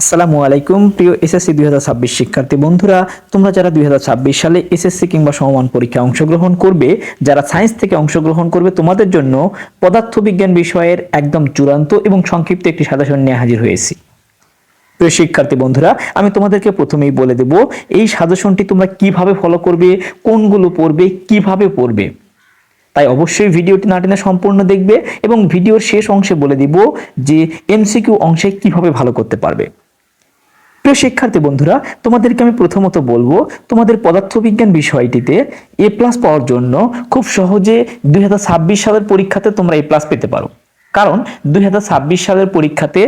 আসসালামু আলাইকুম, প্রিয় এসএসসি দুই হাজার ছাব্বিশ শিক্ষার্থী বন্ধুরা। তোমরা যারা দুই হাজার ছাব্বিশ সালে এসএসসি কিংবা সমমান পরীক্ষায় অংশগ্রহণ করবে, যারা সায়েন্স থেকে অংশগ্রহণ করবে, তোমাদের জন্য পদার্থবিজ্ঞান বিষয়ের একদম চূড়ান্ত এবং সংক্ষিপ্ত একটি সাজেশন নিয়ে হাজির হয়েছি। প্রিয় শিক্ষার্থী বন্ধুরা, আমি তোমাদেরকে প্রথমেই বলে দেব, এই সাজেশনটি তোমরা কীভাবে ফলো করবে, কোনগুলো পড়বে, কীভাবে পড়বে। তাই অবশ্যই ভিডিওটি না সম্পূর্ণ দেখবে এবং ভিডিওর শেষ অংশে বলে দিব যে এমসিকিউ অংশে কীভাবে ভালো করতে পারবে। প্রিয় শিক্ষার্থী বন্ধুরা, তোমাদেরকে আমি প্রথমত বলব, তোমাদের পদার্থবিজ্ঞান বিষয়টিতে এ প্লাস পাওয়ার জন্য খুব সহজে দুই হাজার ছাব্বিশ সালের পরীক্ষাতে তোমরা এ প্লাস পেতে পারো। কারণ দুই হাজার ছাব্বিশ সালের পরীক্ষাতে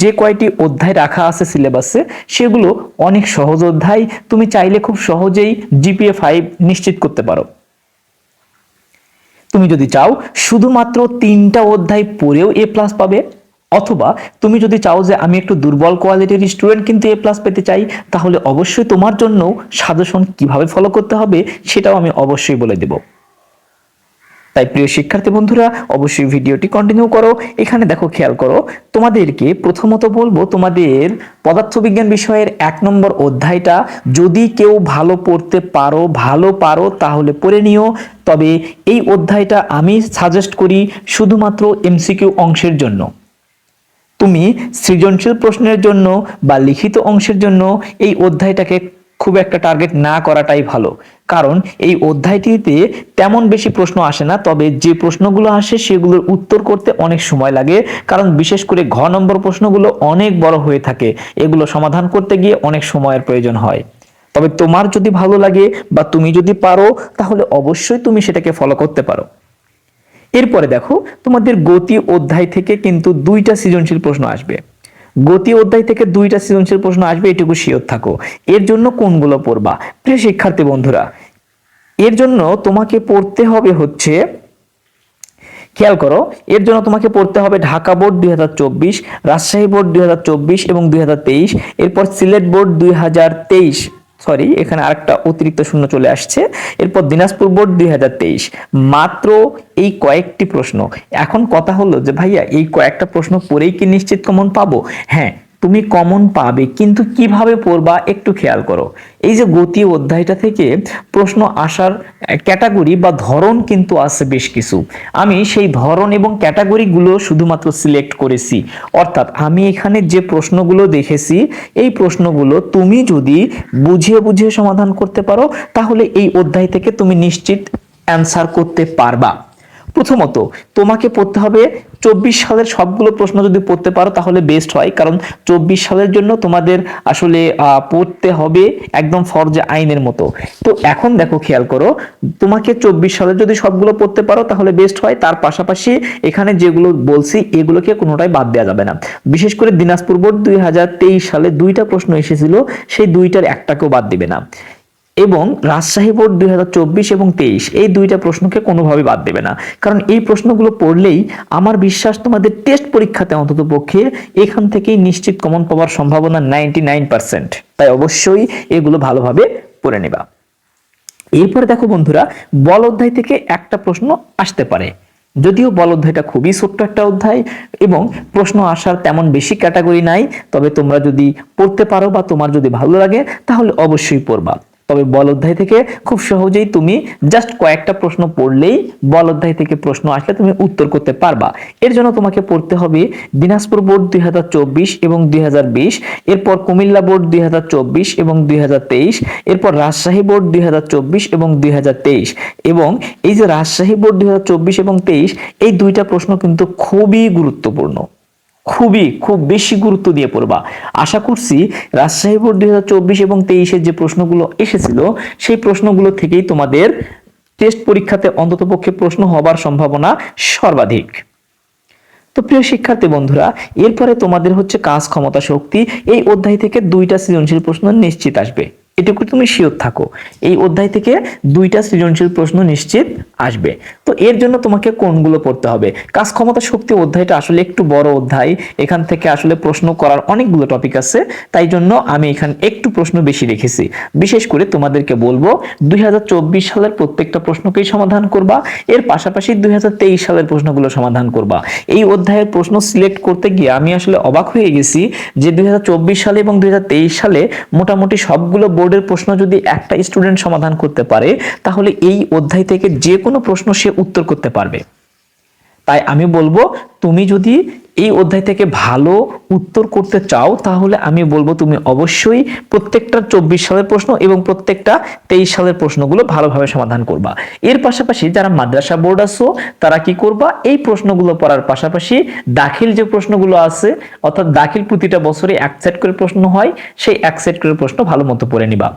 যে কয়টি অধ্যায় রাখা আছে সিলেবাসে, সেগুলো অনেক সহজ অধ্যায়, তুমি চাইলে খুব সহজেই জিপিএ ফাইভ নিশ্চিত করতে পারো। তুমি যদি চাও, শুধুমাত্র তিনটা অধ্যায় পড়েও এ প্লাস পাবে। অথবা তুমি যদি চাও যে আমি একটু দুর্বল কোয়ালিটির স্টুডেন্ট কিন্তু এ প্লাস পেতে চাই, তাহলে অবশ্যই তোমার জন্য সাজেশন কীভাবে ফলো করতে হবে সেটাও আমি অবশ্যই বলে দেব। তাই প্রিয় শিক্ষার্থী বন্ধুরা, অবশ্যই ভিডিওটি কন্টিনিউ করো। এখানে দেখো, খেয়াল করো, তোমাদেরকে প্রথমত বলব তোমাদের পদার্থবিজ্ঞান বিষয়ের এক নম্বর অধ্যায়টা, যদি কেউ ভালো পড়তে পারো, ভালো পারো, তাহলে পড়ে নিও। তবে এই অধ্যায়টা আমি সাজেস্ট করি শুধুমাত্র এমসিকিউ অংশের জন্য। তুমি সৃজনশীল প্রশ্নের জন্য বা লিখিত অংশের জন্য এই অধ্যায়টাকে খুব একটা টার্গেট না করাটাই ভালো। কারণ এই অধ্যায়টিতে তেমন বেশি প্রশ্ন আসে না, তবে যে প্রশ্নগুলো আসে সেগুলোর উত্তর করতে অনেক সময় লাগে। কারণ বিশেষ করে ঘ নম্বর প্রশ্নগুলো অনেক বড় হয়ে থাকে, এগুলো সমাধান করতে গিয়ে অনেক সময়ের প্রয়োজন হয়। তবে তোমার যদি ভালো লাগে বা তুমি যদি পারো, তাহলে অবশ্যই তুমি সেটাকে ফলো করতে পারো। এরপরে দেখো, তোমাদের গতি অধ্যায় থেকে কিন্তু দুইটা সৃজনশীল প্রশ্ন আসবে। গতি অধ্যায় থেকে দুইটা সৃজনশীল প্রশ্ন আসবে, এটুকু শিওর থাকো। এর জন্য কোনগুলো পড়বা? প্রিয় শিক্ষার্থী বন্ধুরা, এর জন্য তোমাকে পড়তে হবে হচ্ছে, খেয়াল করো, এর জন্য তোমাকে পড়তে হবে ঢাকা বোর্ড দুই হাজার চব্বিশ, রাজশাহী বোর্ড দুই হাজার চব্বিশ এবং দুই হাজার তেইশ, এরপর সিলেট বোর্ড দুই হাজার তেইশ। সরি এখানে আরেকটা অতিরিক্ত শূন্য চলে আসছে। এরপর দিনাজপুর বোর্ড দুই হাজার তেইশ। মাত্র এই কয়েকটি প্রশ্ন। এখন কথা হলো যে, ভাইয়া, এই কয়েকটা প্রশ্ন পরেই কি নিশ্চিত কমন পাবো? হ্যাঁ তুমি কমন পাবে, কিন্তু কীভাবে পড়বা একটু খেয়াল করো। এই যে গতি অধ্যায়টা থেকে প্রশ্ন আসার ক্যাটাগরি বা ধরন কিন্তু আছে বেশ কিছু। আমি সেই ধরন এবং ক্যাটাগরিগুলো শুধুমাত্র সিলেক্ট করেছি। অর্থাৎ আমি এখানে যে প্রশ্নগুলো দেখেছি, এই প্রশ্নগুলো তুমি যদি বুঝিয়ে বুঝিয়ে সমাধান করতে পারো, তাহলে এই অধ্যায় থেকে তুমি নিশ্চিত অ্যান্সার করতে পারবা। প্রথমত, তোমাকে পড়তে হবে চব্বিশ সালের সবগুলো প্রশ্ন যদি পড়তে পারো, তাহলে বেস্ট হয়। কারণ চব্বিশ সালের জন্য তোমাদের আসলে পড়তে হবে একদম ফরজে আইনের মতো। তো এখন দেখো, খেয়াল করো, তোমাকে চব্বিশ সালের যদি সবগুলো পড়তে পারো, তাহলে বেস্ট হয়। তার পাশাপাশি এখানে যেগুলো বলছি, এগুলোকে কোনোটাই বাদ দেওয়া যাবে না। বিশেষ করে দিনাজপুর বোর্ড দুই হাজার তেইশ সালে দুইটা প্রশ্ন এসেছিল, সেই দুইটার একটাকেও বাদ দিবে না। এবং রাজশাহী বোর্ড দুই চব্বিশ এবং তেইশ, এই দুইটা প্রশ্নকে কোনোভাবে বাদ দেবে না। কারণ এই প্রশ্নগুলো পড়লেই আমার বিশ্বাস তোমাদের টেস্ট পরীক্ষাতে অন্তত পক্ষে এখান থেকেই নিশ্চিত কমন পাওয়ার সম্ভাবনা নাইনটি নাইন পার্সেন্ট তাই অবশ্যই এগুলো ভালোভাবে পড়ে নেবা। এরপরে দেখো বন্ধুরা, বল অধ্যায় থেকে একটা প্রশ্ন আসতে পারে। যদিও বল অধ্যায়টা খুবই ছোট্ট একটা অধ্যায় এবং প্রশ্ন আসার তেমন বেশি ক্যাটাগরি নাই, তবে তোমরা যদি পড়তে পারো বা তোমার যদি ভালো লাগে, তাহলে অবশ্যই পড়বা। তবে বল অধ্যায় থেকে খুব সহজেই তুমি জাস্ট কয়েকটা প্রশ্ন পড়লেই বল অধ্যায় থেকে প্রশ্ন আসলে তুমি উত্তর করতে পারবা। এর জন্য তোমাকে পড়তে হবে দিনাজপুর বোর্ড দুই হাজার চব্বিশ এবং দুই হাজার বিশ, এরপর কুমিল্লা বোর্ড দুই হাজার চব্বিশ এবং দুই হাজার তেইশ, এরপর রাজশাহী বোর্ড দুই হাজার চব্বিশ এবং দুই হাজার তেইশ এবং এই যে রাজশাহী বোর্ড দুই হাজার চব্বিশ এবং তেইশ, এই দুইটা প্রশ্ন কিন্তু খুবই গুরুত্বপূর্ণ। খুবই, খুব বেশি গুরুত্ব দিয়ে পড়বা। আশা করছি রাজশাহী বোর্ড দুই এবং তেইশের যে প্রশ্নগুলো এসেছিল, সেই প্রশ্নগুলো থেকেই তোমাদের টেস্ট পরীক্ষাতে অন্ততপক্ষে প্রশ্ন হবার সম্ভাবনা সর্বাধিক। তো প্রিয় শিক্ষার্থী বন্ধুরা, এরপরে তোমাদের হচ্ছে কাজ ক্ষমতা শক্তি, এই অধ্যায় থেকে দুইটা সৃজনশীল প্রশ্ন নিশ্চিত আসবে। এটুকু তুমি শিওর থাকো। এই অধ্যায় থেকে দুইটা সৃজনশীল প্রশ্ন নিশ্চিত আসবে। তো এর জন্য তোমাকে কোনগুলো পড়তে হবে? কাজ ক্ষমতা শক্তি অধ্যায়টা আসলে একটু বড় অধ্যায়। এখান থেকে আসলে প্রশ্ন করার অনেকগুলো টপিক আছে। তাই জন্য আমি এখানে একটু প্রশ্ন বেশি রেখেছি। বিশেষ করে তোমাদেরকে বলব, দুই হাজার চব্বিশ সালের প্রত্যেকটা প্রশ্নকেই সমাধান করবা। এর পাশাপাশি দুই হাজার তেইশ সালের প্রশ্নগুলো সমাধান করবা। এই অধ্যায়ের প্রশ্ন সিলেক্ট করতে গিয়ে আমি আসলে অবাক হয়ে গেছি যে দুই হাজার চব্বিশ সালে এবং দুই হাজার তেইশ সালে মোটামুটি সবগুলো বোর্ডের প্রশ্ন যদি একটা স্টুডেন্ট সমাধান করতে পারে, তাহলে এই অধ্যায় থেকে যে কোনো প্রশ্ন সে উত্তর করতে পারবে। তাই আমি বলব, তুমি যদি এই অধ্যায় থেকে ভালো উত্তর করতে চাও, তাহলে আমি বলব তুমি অবশ্যই প্রত্যেকটা চব্বিশ সালের প্রশ্ন এবং প্রত্যেকটা তেইশ সালের প্রশ্নগুলো ভালোভাবে সমাধান করবা। এর পাশাপাশি যারা মাদ্রাসা বোর্ড আছো, তারা কি করবা, এই প্রশ্নগুলো পড়ার পাশাপাশি দাখিল যে প্রশ্নগুলো আছে, অর্থাৎ দাখিল প্রতিটা বছরে এক সেট করে প্রশ্ন হয়, সেই এক সেট করে প্রশ্ন ভালো মতো পড়ে নিবা।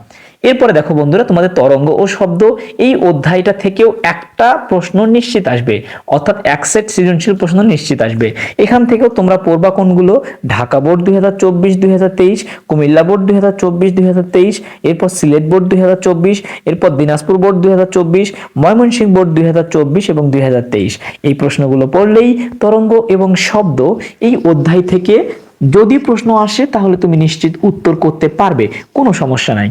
এরপরে দেখো বন্ধুরা তোমাদের তরঙ্গ ও শব্দ, এই অধ্যায়টা থেকেও একটা প্রশ্ন নিশ্চিত আসবে। অর্থাৎ এক সেট সৃজনশীল প্রশ্ন নিশ্চিত আসবে। এখান থেকেও তোমরা পড়বা কোনগুলো? ঢাকা বোর্ড দুই হাজার চব্বিশ, দুই হাজার তেইশ, কুমিল্লা বোর্ড দুই হাজার চব্বিশ, দুই হাজার তেইশ, এরপর সিলেট বোর্ড দুই হাজার চব্বিশ, এরপর দিনাজপুর বোর্ড দুই হাজার চব্বিশ, ময়মনসিংহ বোর্ড দুই হাজার চব্বিশ এবং দুই হাজার তেইশ। এই প্রশ্নগুলো পড়লেই তরঙ্গ এবং শব্দ এই অধ্যায় থেকে যদি প্রশ্ন আসে তাহলে তুমি নিশ্চিত উত্তর করতে পারবে, কোনো সমস্যা নাই।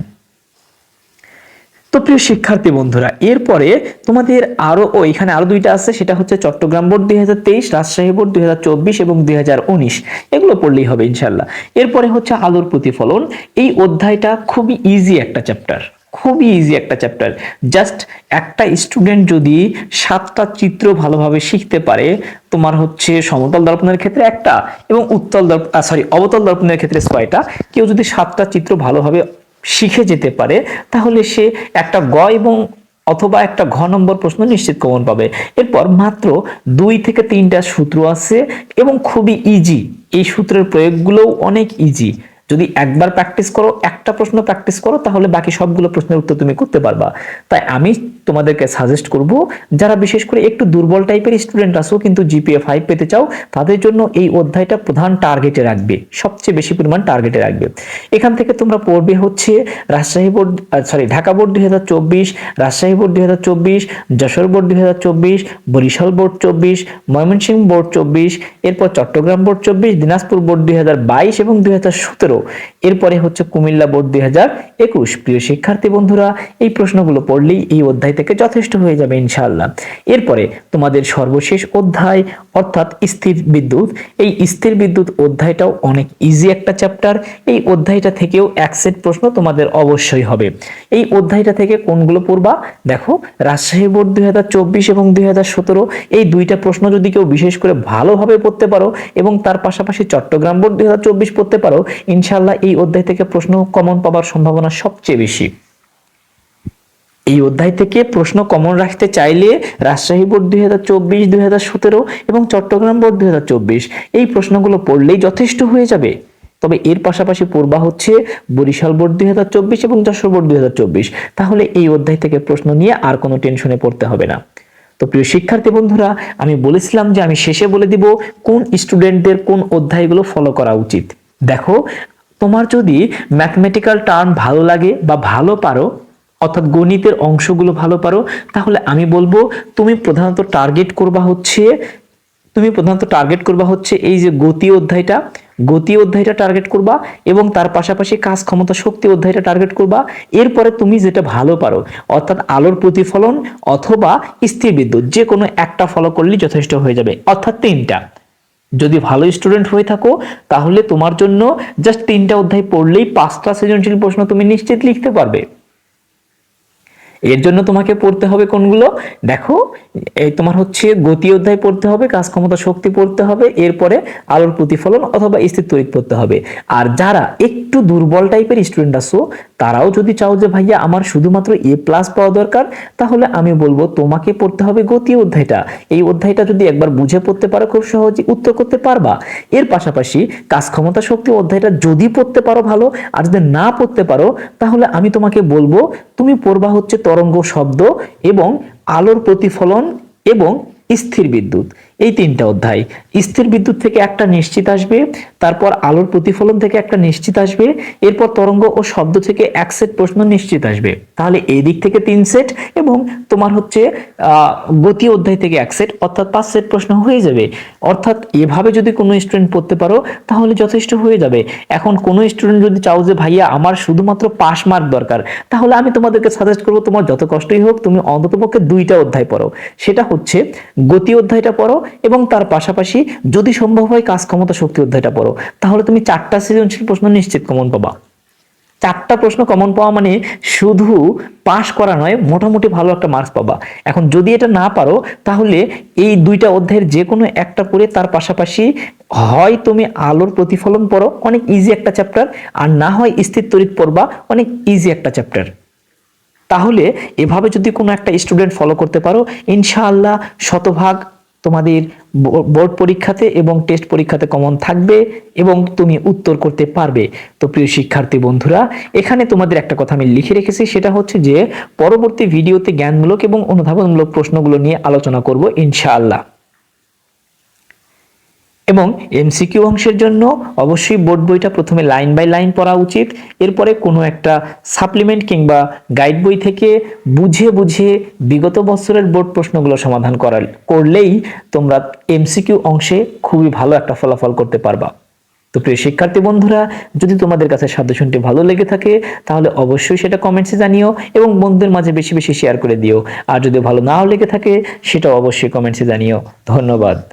তো প্রিয় শিক্ষার্থী বন্ধুরা, এরপরে তোমাদের আরও, ও এখানে আরও দুইটা আছে, সেটা হচ্ছে চট্টগ্রাম বোর্ড দুই হাজার তেইশ, রাজশাহী বোর্ড দুই হাজার চব্বিশ এবং দুই হাজার উনিশ। এগুলো পড়লেই হবে ইনশাল্লাহ এরপরে হচ্ছে আলোর প্রতিফলন। এই অধ্যায়টা খুবই ইজি একটা চ্যাপ্টার খুবই ইজি একটা চ্যাপ্টার জাস্ট একটা স্টুডেন্ট যদি সাতটা চিত্র ভালোভাবে শিখতে পারে, তোমার হচ্ছে সমতল দর্পণের ক্ষেত্রে একটা এবং উত্তল দর্প সরি অবতল দর্পণের ক্ষেত্রে ছয়টা। কেউ যদি সাতটা চিত্র ভালোভাবে শিখে যেতে পারে, তাহলে সে একটা গ এবং অথবা একটা ঘ নম্বর প্রশ্ন নিশ্চিত কমন পাবে। এরপর মাত্র দুই থেকে তিনটা সূত্র আছে এবং খুবই ইজি এই সূত্রের প্রয়োগগুলোও অনেক ইজি যদি একবার প্র্যাকটিস করো, একটা প্রশ্ন প্র্যাকটিস করো, তাহলে বাকি সবগুলো প্রশ্নের উত্তর তুমি করতে পারবা। তাই আমি তোমাদেরকে সাজেস্ট করব, যারা বিশেষ করে একটু দুর্বল টাইপের স্টুডেন্ট আসো কিন্তু জিপিএ ফাইভ পেতে চাও, তাদের জন্য এই অধ্যায়টা প্রধান টার্গেটে রাখবে, সবচেয়ে বেশি পরিমাণ টার্গেটে রাখবে। এখান থেকে তোমরা পড়বে হচ্ছে Rajshahi board sorry Dhaka board দুই হাজার চব্বিশ, রাজশাহী বোর্ড দুই হাজার চব্বিশ, যশোর বোর্ড দুই হাজার চব্বিশ, বরিশাল বোর্ড চব্বিশ, ময়মনসিংহ বোর্ড চব্বিশ, এরপর চট্টগ্রাম বোর্ড চব্বিশ, দিনাজপুর বোর্ড দুই হাজার বাইশ এবং দুই হাজার সতেরো। এরপরে হচ্ছে কুমিল্লা বোর্ড দুই হাজার একুশ। প্রিয় শিক্ষার্থী বন্ধুরা, এই প্রশ্নগুলো পড়লেই এই অধ্যায় থেকে যথেষ্ট হয়ে যাবে ইনশাআল্লাহ। এরপরে তোমাদের সর্বশেষ অধ্যায়, অর্থাৎ স্থির বিদ্যুৎ। এই স্থির বিদ্যুৎ অধ্যায়টাও অনেক ইজি একটা চ্যাপ্টার এই অধ্যায়টা থেকেও এক সেট প্রশ্ন তোমাদের অবশ্যই হবে। এই অধ্যায়টা থেকে কোনগুলো পড়বা? দেখো, রাজশাহী বোর্ড দুই হাজার চব্বিশ এবং দুই হাজার সতেরো। এই দুইটা প্রশ্ন যদি কেউ বিশেষ করে ভালোভাবে পড়তে পারো এবং তার পাশাপাশি চট্টগ্রাম বোর্ড দুই হাজার চব্বিশ পড়তে পারো ইনশাল্লাহ এই অধ্যায় থেকে প্রশ্ন কমন পাবার সম্ভাবনা সবচেয়ে বেশি। এই অধ্যায় থেকে প্রশ্ন কমন রাখতে চাইলে রাজশাহী বোর্ড দুই হাজার চব্বিশ, দুই হাজার সতেরো এবং চট্টগ্রাম বোর্ড দুই হাজার চব্বিশ এই প্রশ্নগুলো পড়লেই যথেষ্ট হয়ে যাবে। তবে এর পাশাপাশি পড়বা হচ্ছে বরিশাল বোর্ড দুই হাজার চব্বিশ এবং যশোর বোর্ড দুই হাজার চব্বিশ। তাহলে এই অধ্যায় থেকে প্রশ্ন নিয়ে আর কোনো টেনশনে পড়তে হবে না। তো প্রিয় শিক্ষার্থী বন্ধুরা, আমি বলেছিলাম যে আমি শেষে বলে দিব কোন স্টুডেন্টদের কোন অধ্যায়গুলো ফলো করা উচিত। দেখো তোমার যদি ম্যাথমেটিক্যাল টার্ম ভালো লাগে বা ভালো পারো, অর্থাৎ গণিতের অংশগুলো ভালো পারো, তাহলে আমি বলব তুমি প্রধানত টার্গেট করবা হচ্ছে, তুমি প্রধানত টার্গেট করবা হচ্ছে এই যে গতি অধ্যায়টা। গতি অধ্যায়টা টার্গেট করবা এবং তার পাশাপাশি কাজ ক্ষমতা শক্তি অধ্যায়টা টার্গেট করবা। এরপরে তুমি যেটা ভালো পারো, অর্থাৎ আলোর প্রতিফলন অথবা স্থির বিদ্যুৎ যে কোনো একটা ফলো করলেই যথেষ্ট হয়ে যাবে। অর্থাৎ তিনটা। যদি ভালো স্টুডেন্ট হয়ে থাকো, তাহলে তোমার জন্য জাস্ট তিনটা অধ্যায় পড়লেই পাঁচটা সৃজনশীল প্রশ্ন তুমি নিশ্চিত লিখতে পারবে। এর জন্য তোমাকে পড়তে হবে কোনগুলো? দেখো, এই তোমার হচ্ছে গতি অধ্যায় পড়তে হবে, কাজ ক্ষমতা শক্তি পড়তে হবে, এরপরে আলোর প্রতিফলন অথবা স্থির তড়িৎ পড়তে হবে। আর যারা একটু দুর্বল টাইপের স্টুডেন্ট আসো তারাও যদি চাও যে ভাইয়া আমার শুধুমাত্র এ প্লাস পাওয়া দরকার, তাহলে আমি বলব তোমাকে পড়তে হবে গতি অধ্যায়টা। এই অধ্যায়টা যদি একবার বুঝে পড়তে পারো, খুব সহজে উত্তর করতে পারবা। এর পাশাপাশি কাজ ক্ষমতা শক্তি অধ্যায়টা যদি পড়তে পারো ভালো, আর যদি না পড়তে পারো, তাহলে আমি তোমাকে বলব তুমি পড়বা হচ্ছে তরঙ্গ শব্দ এবং আলোর প্রতিফলন এবং স্থির বিদ্যুৎ। এই তিনটা অধ্যায়। স্থির বিদ্যুৎ থেকে একটা নিশ্চিত আসবে, তারপর আলোর প্রতিফলন থেকে একটা নিশ্চিত আসবে, এরপর তরঙ্গ ও শব্দ থেকে এক সেট প্রশ্ন নিশ্চিত আসবে। তাহলে এই দিক থেকে তিন সেট এবং তোমার হচ্ছে গতি অধ্যায় থেকে এক সেট, অর্থাৎ পাঁচ সেট প্রশ্ন হয়ে যাবে। অর্থাৎ এভাবে যদি কোনো স্টুডেন্ট পড়তে পারো, তাহলে যথেষ্ট হয়ে যাবে। এখন কোনো স্টুডেন্ট যদি চাও যে, ভাইয়া, আমার শুধুমাত্র পাস মার্ক দরকার তাহলে আমি তোমাদেরকে সাজেস্ট করব, তোমার যত কষ্টই হোক, তুমি অন্ততপক্ষে দুইটা অধ্যায় পড়ো। সেটা হচ্ছে, গতি অধ্যায়টা পড়ো এবং তার পাশাপাশি যদি সম্ভব হয় কাজ ক্ষমতা শক্তি অধ্যায়টা পড়ো। তাহলে তুমি চারটা সৃজনশীল প্রশ্ন নিশ্চিত কমন পাবা। চারটা প্রশ্ন কমন পাওয়া মানে শুধু পাস করা নয়, মোটামুটি ভালো একটা মার্কস পাবা। এখন যদি এটা না পারো, তাহলে এই দুইটা অধ্যায়ের যে কোনো একটা করে তার পাশাপাশি হয় তুমি আলোর প্রতিফলন পড়ো, অনেক ইজি একটা চ্যাপ্টার আর না হয় স্থির তড়িৎ পড়বা, অনেক ইজি একটা চ্যাপ্টার তাহলে এভাবে যদি কোনো একটা স্টুডেন্ট ফলো করতে পারো, ইনশাআল্লাহ শতভাগ তোমাদের বোর্ড পরীক্ষাতে এবং টেস্ট পরীক্ষাতে কমন থাকবে এবং তুমি উত্তর করতে পারবে। তো প্রিয় শিক্ষার্থী বন্ধুরা, এখানে তোমাদের একটা কথা আমি লিখে রেখেছি, সেটা হচ্ছে যে পরবর্তী ভিডিওতে জ্ঞানমূলক এবং অনুধাবনমূলক প্রশ্নগুলো নিয়ে আলোচনা করব ইনশাআল্লাহ। এবং এমসিকিউ অংশের জন্য অবশ্যই বোর্ড বইটা প্রথমে লাইন বাই লাইন পড়া উচিত। এরপরে কোনো একটা সাপ্লিমেন্ট কিংবা গাইড বই থেকে বুঝে বুঝে বিগত বছরের বোর্ড প্রশ্নগুলো সমাধান করার করলেই তোমরা এমসিকিউ অংশে খুবই ভালো একটা ফলাফল করতে পারবা। তো প্রিয় শিক্ষার্থী বন্ধুরা, যদি তোমাদের কাছে সাজেশনটি ভালো লেগে থাকে, তাহলে অবশ্যই সেটা কমেন্টসে জানিও এবং বন্ধুদের মাঝে বেশি বেশি শেয়ার করে দিও। আর যদি ভালো নাও লেগে থাকে, সেটাও অবশ্যই কমেন্টসে জানিও। ধন্যবাদ।